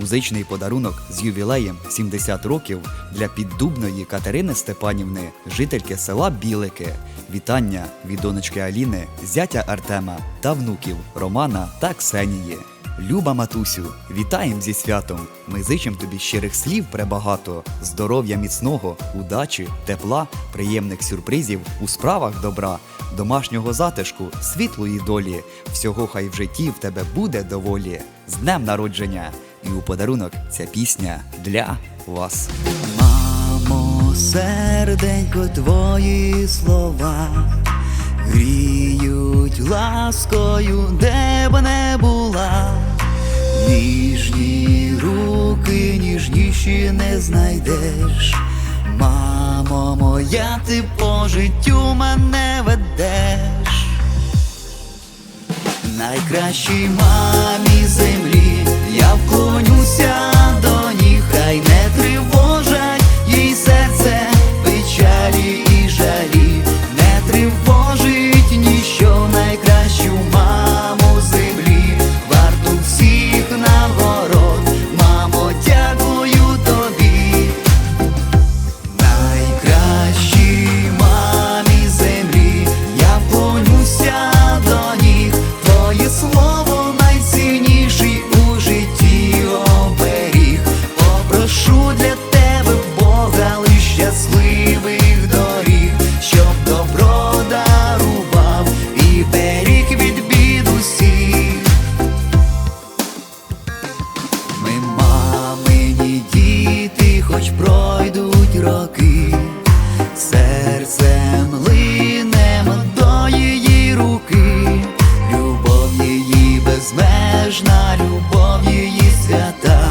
Музичний подарунок з ювілеєм 70 років для піддубної Катерини Степанівни, жительки села Білики. Вітання від донечки Аліни, зятя Артема та внуків Романа та Ксенії. Люба матусю, вітаєм зі святом. Ми зичим тобі щирих слів пребагато, здоров'я міцного, удачі, тепла, приємних сюрпризів у справах добра, домашнього затишку, світлої долі. Всього хай в житті в тебе буде доволі. З днем народження! І у подарунок ця пісня для вас. Мамо, серденько, твої слова гріють ласкою, де б не була. Ніжні руки, ніжніші не знайдеш. Мамо моя, ти по життю мене ведеш. Найкращій мамі землі 我用相 любов її свята,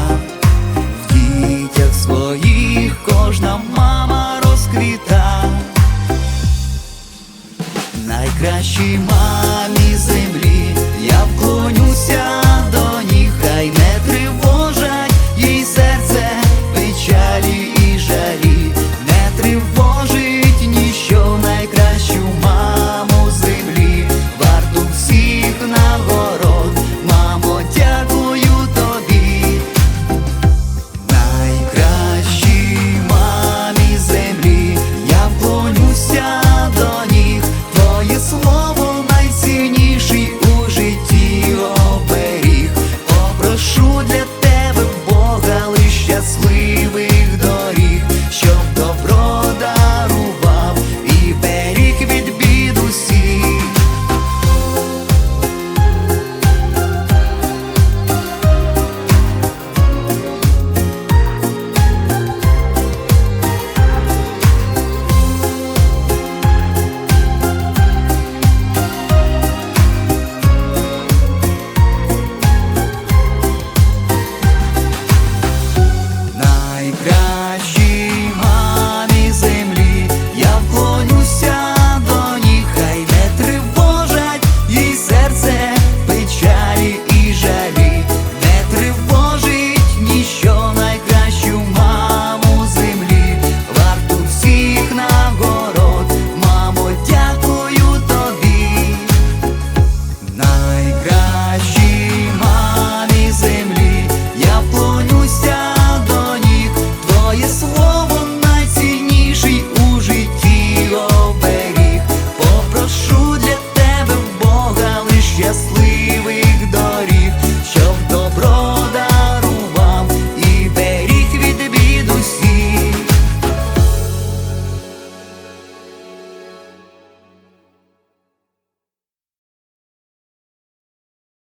в дітях своїх кожна мама розквіта, найкращій мамі землі